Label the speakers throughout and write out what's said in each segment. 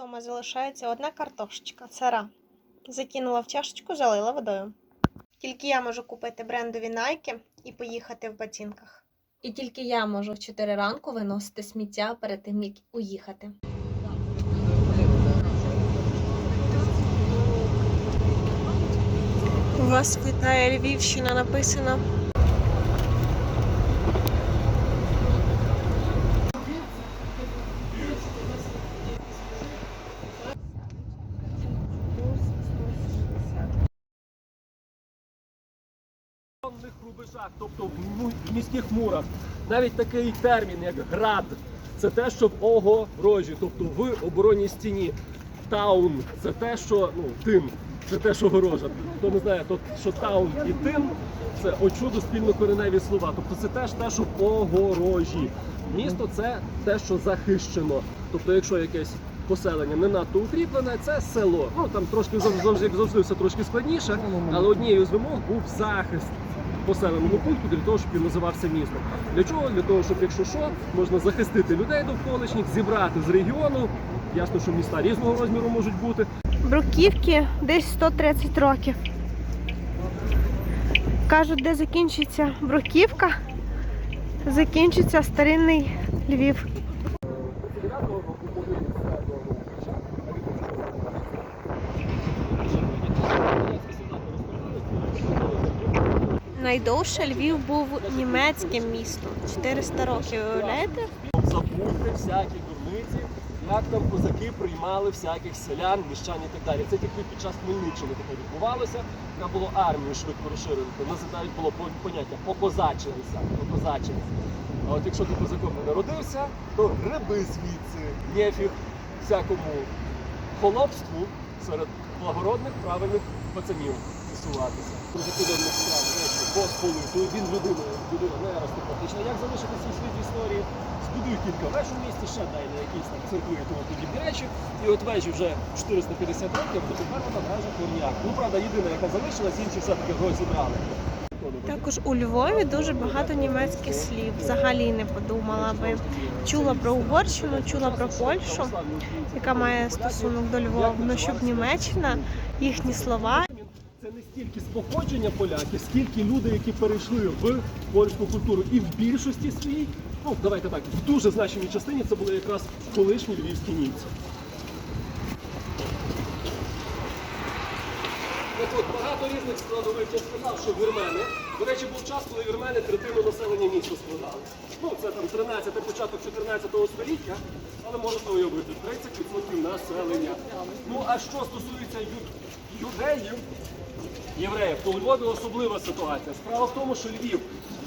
Speaker 1: вдома залишається одна картошечка, цара. Закинула в чашечку, залила водою. Тільки я можу купити брендові найки і поїхати в ботинках. І тільки я можу в 4 ранку виносити сміття перед тим, як уїхати. У вас вітає Львівщина написано.
Speaker 2: Рубежах, тобто в міських мурах. Навіть такий термін, як град, це те, що в огорожі, тобто в оборонній стіні. Таун це те, що ну, тин, це те, що огорожа. Хто не знає, то що таун і тин це очудо спільнокореневі слова. Тобто це теж те, що в огорожі. Місто це те, що захищено. Тобто, якщо якесь поселення не надто укріплене, це село. Ну там трошки зав- завжди, завжди все трошки складніше, але однією з вимог був захист поселеного пункту для того, щоб він називався містом. Для чого? Для того, щоб якщо що, можна захистити людей довколишніх, зібрати з регіону. Ясно, що міста різного розміру можуть бути.
Speaker 1: Бруківки десь 130 років. Кажуть, де закінчиться бруківка, закінчиться старинний Львів. Найдовше Львів був німецьким містом. 400 років, уявляєте?
Speaker 2: Забудьте всякі дурниці, як там козаки приймали всяких селян, міщан і так далі. Це тільки під час Хмельниччини таке відбувалося. Треба було армію швидко розширити. У нас навіть було поняття покозачилися. покозачилися. А от якщо ти козаком не народився, то гриби звідси, нефіг всякому холопству серед благородних правильних пацанів справ, речі, посполиту, він людина, людина не аристократична. Як залишити свій слід історії? Збудуй кілька веж у місті, ще дай на якісь там церкви і тому речі. І от вежі вже 450 років, то тепер вона вежа коньяк. Ну, правда, єдина, яка залишилась, інші все-таки розібрали.
Speaker 1: Також у Львові дуже багато німецьких слів. Взагалі не подумала би. Чула про Угорщину, чула про Польщу, яка має стосунок до Львова. Ну щоб Німеччина, їхні слова.
Speaker 2: Це не стільки з походження поляків, скільки люди, які перейшли в польську культуру. І в більшості своїй, ну давайте так, в дуже значній частині це були якраз колишні львівські німці. Так от багато різних складових я сказав, що вірмени. До речі, був час, коли вірмени третину населення міста складали. Ну, це там 13 початок 14 століття, але можете уявити 30% населення. Ну а що стосується ю- юдеїв, євреїв, то у Львові особлива ситуація. Справа в тому, що Львів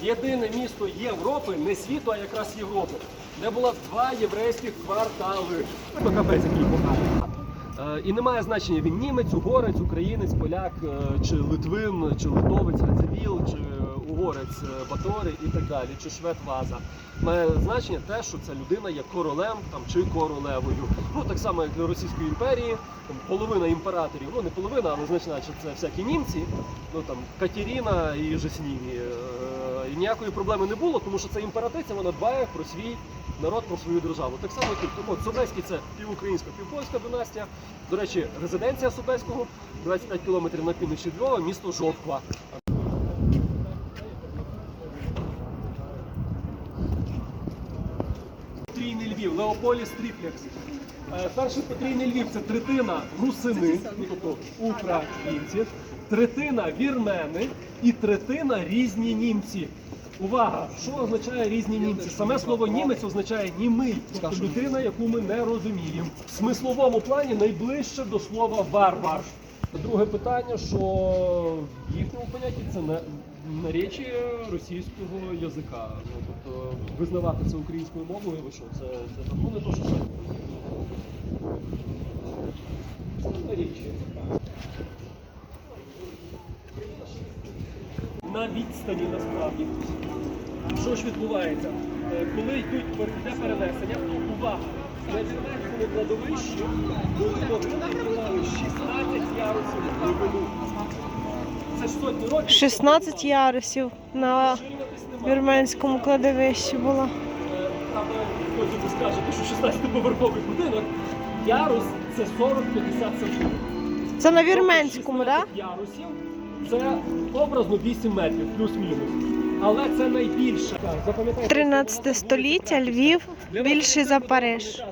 Speaker 2: єдине місто Європи, не світу, а якраз Європи, де було два єврейських квартали. Ну, капець, який поганий. І І немає значення він німець, угорець, українець, поляк, е, чи литвин, чи литовець, рацевіл, чи угорець е, Батори і так далі, чи швед Ваза. Має значення те, що ця людина є королем там, чи королевою. Ну так само, як для Російської імперії, там, половина імператорів, ну не половина, але значна, що це всякі німці, ну там Катерина і Жасніні. Е, І ніякої проблеми не було, тому що це імператриця, вона дбає про свій народ, про свою державу. Так само, і тому Собеський це півукраїнська, півпольська династія. До речі, резиденція Собеського 25 кілометрів на півночі Львова, місто Жовква. Потрійний Львів, Леополіс Тріплекс. Е, Перший потрійний Львів це третина русини, ну, тобто українці, третина вірмени і третина різні німці. Увага! Що означає різні німці? Саме слово німець означає німий, тобто людина, яку ми не розуміємо. В смисловому плані найближче до слова варвар. Друге питання, що в їхньому понятті це не наречі російського язика. Ну, тобто визнавати це українською мовою, ви що, це, це ну, не то, що це. Це наречі. На відстані насправді. Що ж відбувається? Е, Коли йдуть йде перенесення, увага! На Вірменському кладовищі були могили, які 16 ярусів глибину. Це ж сотні років.
Speaker 1: 16 ярусів на вірменському кладовищі було.
Speaker 2: Там потім скажете, що 16-поверховий будинок, ярус це 40-50 сантиметрів.
Speaker 1: Це на вірменському,
Speaker 2: 16
Speaker 1: так?
Speaker 2: ярусів це образно 8 метрів, плюс-мінус. Але це найбільше. Так, запам'ятайте,
Speaker 1: 13 століття, Львів більший за Париж.